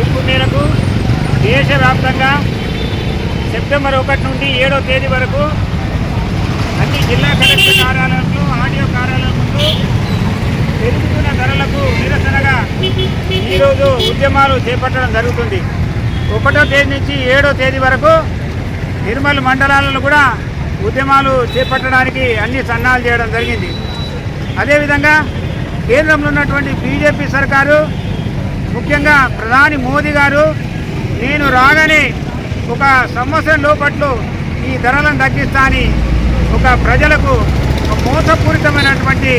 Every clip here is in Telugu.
పిలుపు మేరకు దేశవ్యాప్తంగా సెప్టెంబర్ ఒకటి నుండి ఏడో తేదీ వరకు అన్ని జిల్లా కలెక్టర్ కార్యాలయంలో ఆడియో కార్యాలయం ముందు పెరుగుతున్న ధరలకు నిరసనగా ఈరోజు ఉద్యమాలు చేపట్టడం జరుగుతుంది. ఒకటో తేదీ నుంచి ఏడో తేదీ వరకు నిర్మల్ మండలాలను కూడా ఉద్యమాలు చేపట్టడానికి అన్ని సన్నాహాలు చేయడం జరిగింది. అదేవిధంగా కేంద్రంలో ఉన్నటువంటి బీజేపీ సర్కారు ముఖ్యంగా ప్రధాని మోదీ గారు నేను రాగానే ఒక సంవత్సరం లోపట్లో ఈ ధరలను తగ్గిస్తా అని ఒక ప్రజలకు మోసపూరితమైనటువంటి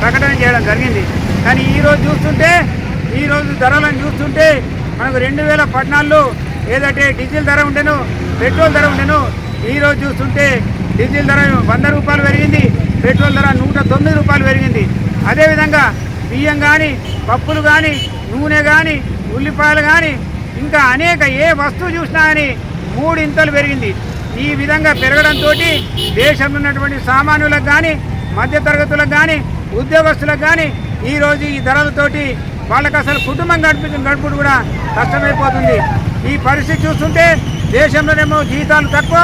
ప్రకటన చేయడం జరిగింది. కానీ ఈరోజు చూస్తుంటే ఈరోజు ధరలను చూస్తుంటే మనకు రెండు వేల పద్నాలుగులో ఏదంటే డీజిల్ ధర ఉండేను పెట్రోల్ ధర ఉండేను ఈరోజు చూస్తుంటే డీజిల్ ధర వంద రూపాయలు పెరిగింది పెట్రోల్ ధర నూట తొమ్మిది రూపాయలు పెరిగింది. అదేవిధంగా బియ్యం కానీ పప్పులు కానీ నూనె కానీ ఉల్లిపాయలు కానీ ఇంకా అనేక ఏ వస్తువు చూసినా కానీ మూడింతలు పెరిగింది. ఈ విధంగా పెరగడంతో దేశంలో ఉన్నటువంటి సామాన్యులకు కానీ మధ్యతరగతులకు కానీ ఉద్యోగస్తులకు కానీ ఈరోజు ఈ ధరలతోటి వాళ్ళకి అసలు కుటుంబం గడిపి గడుపుడు కూడా కష్టమైపోతుంది. ఈ పరిస్థితి చూస్తుంటే దేశంలోనేమో జీతాలు తక్కువ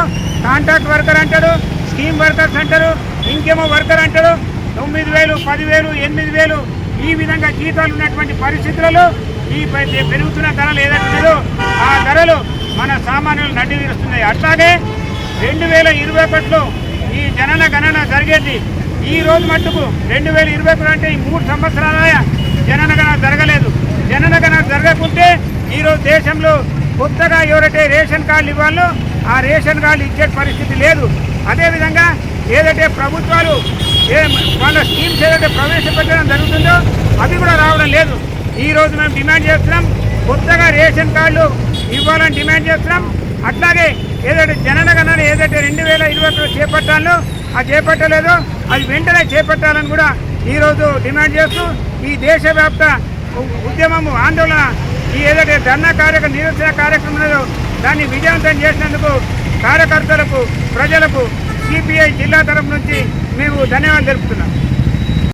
కాంట్రాక్ట్ వర్కర్ అంటాడు స్కీమ్ వర్కర్స్ అంటారు ఇంకేమో వర్కర్ అంటాడు తొమ్మిది వేలు పదివేలు ఎనిమిది వేలు ఈ విధంగా జీతాలు ఉన్నటువంటి పరిస్థితులలో ఈ పెరుగుతున్న ధరలు ఏదైతే ఆ ధరలు మన సామాన్యులు నడ్డి తీరుస్తున్నాయి అట్లాగే రెండు వేల ఇరవై ఒకటిలో ఈ జనన గణన జరిగేది. ఈ రోజు మట్టుకు రెండు వేల ఇరవై ఒకటి అంటే ఈ మూడు సంవత్సరాల జనన గణన జరగలేదు. జనన గణన జరగకుంటే ఈరోజు దేశంలో కొత్తగా ఎవరైతే రేషన్ కార్డులు ఇవ్వాలో ఆ రేషన్ కార్డులు ఇచ్చే పరిస్థితి లేదు. అదేవిధంగా ఏదైతే ప్రభుత్వాలు ఏ వాళ్ళ స్కీమ్స్ ఏదైతే ప్రవేశపెట్టడం జరుగుతుందో అవి కూడా రావడం లేదు. ఈ రోజు మేము డిమాండ్ చేస్తున్నాం కొత్తగా రేషన్ కార్డులు ఇవ్వాలని డిమాండ్ చేస్తున్నాం. అట్లాగే ఏదైతే జనన ఏదైతే రెండు వేల ఇరవై ఒకటిలో చేపట్టాలో అది చేపట్టలేదో అది వెంటనే చేపట్టాలని కూడా ఈరోజు డిమాండ్ చేస్తూ ఈ దేశవ్యాప్త ఉ- ఉద్యమము ఆందోళన ఈ ఏదైతే ధర్నా కార్యక్రమం నిరసన కార్యక్రమంలో దాన్ని విజయవంతం చేసినందుకు కార్యకర్తలకు ప్రజలకు సిపిఐ జిల్లా తరపు నుంచి మేము ధన్యవాదాలు తెలుపుతున్నాను.